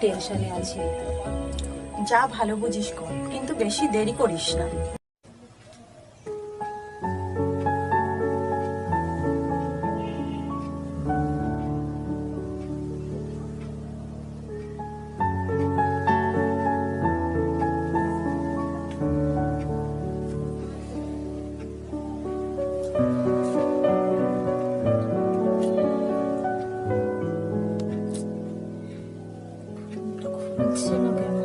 টেনশনে আছি। যা ভালো বুঝিস কর কিন্তু বেশি দেরি করিস না। বুঝছে না কেন?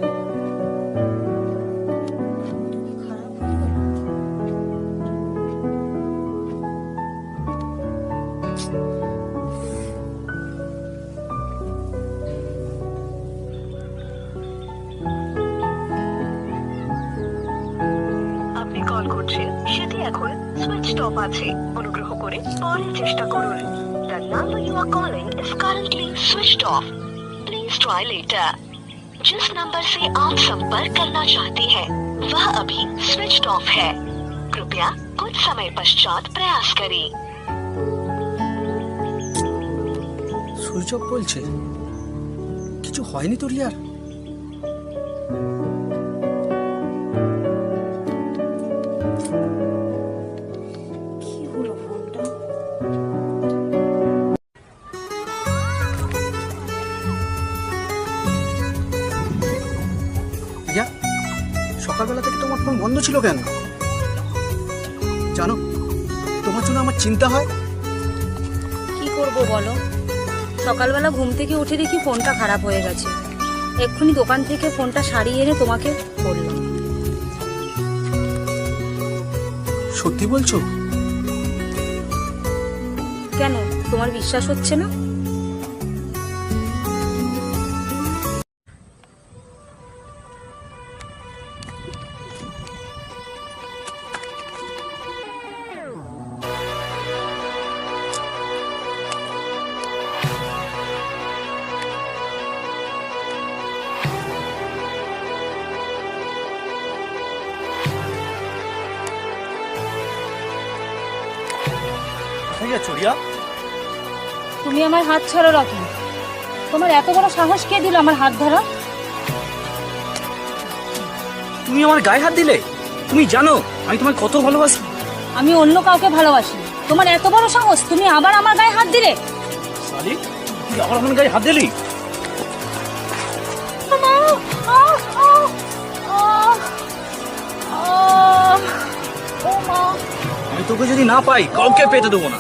সেটি এখন সুইচড অফ আছে। অনুগ্রহ করে পরে চেষ্টা করুন। The number you are calling is currently switched off please try later जिस नंबर से आप संपर्क करना चाहते हैं वह अभी स्विच्ड ऑफ है कृपया कुछ समय पश्चात प्रयास करें সুইচ অফ বলছে কিছু হয়নি তো রিয়ার সকালবেলা থেকে তোমার ফোন বন্ধ ছিল কেন? জানো তোমার জন্য আমার চিন্তা হয়। কি করব বলো? সকালবেলা ঘুম থেকে উঠে দেখি ফোনটা খারাপ হয়ে গেছে। এক্ষুনি দোকান থেকে ফোনটা সারিয়ে এনে তোমাকে বললাম। সত্যি বলছো? কেন? তোমার বিশ্বাস হচ্ছে না? যাচ্ছ রিয়া তুমি আমার হাত ছাড়ো রাখো তোমার এত বড় সাহস কে দিল আমার হাত ধরা? তুমি আমার গায়ে হাত দিলে? তুমি জানো আমি তোমায় কত ভালোবাসি। আমি অন্য কাউকে ভালোবাসি। তোমার এত বড় সাহস তুমি আবার আমার গায়ে হাত দিলে? সালি তুই আবার আমার গায়ে হাত দিলি? আমি তোকে যদি না পাই কাউকে পেতে দেবো না।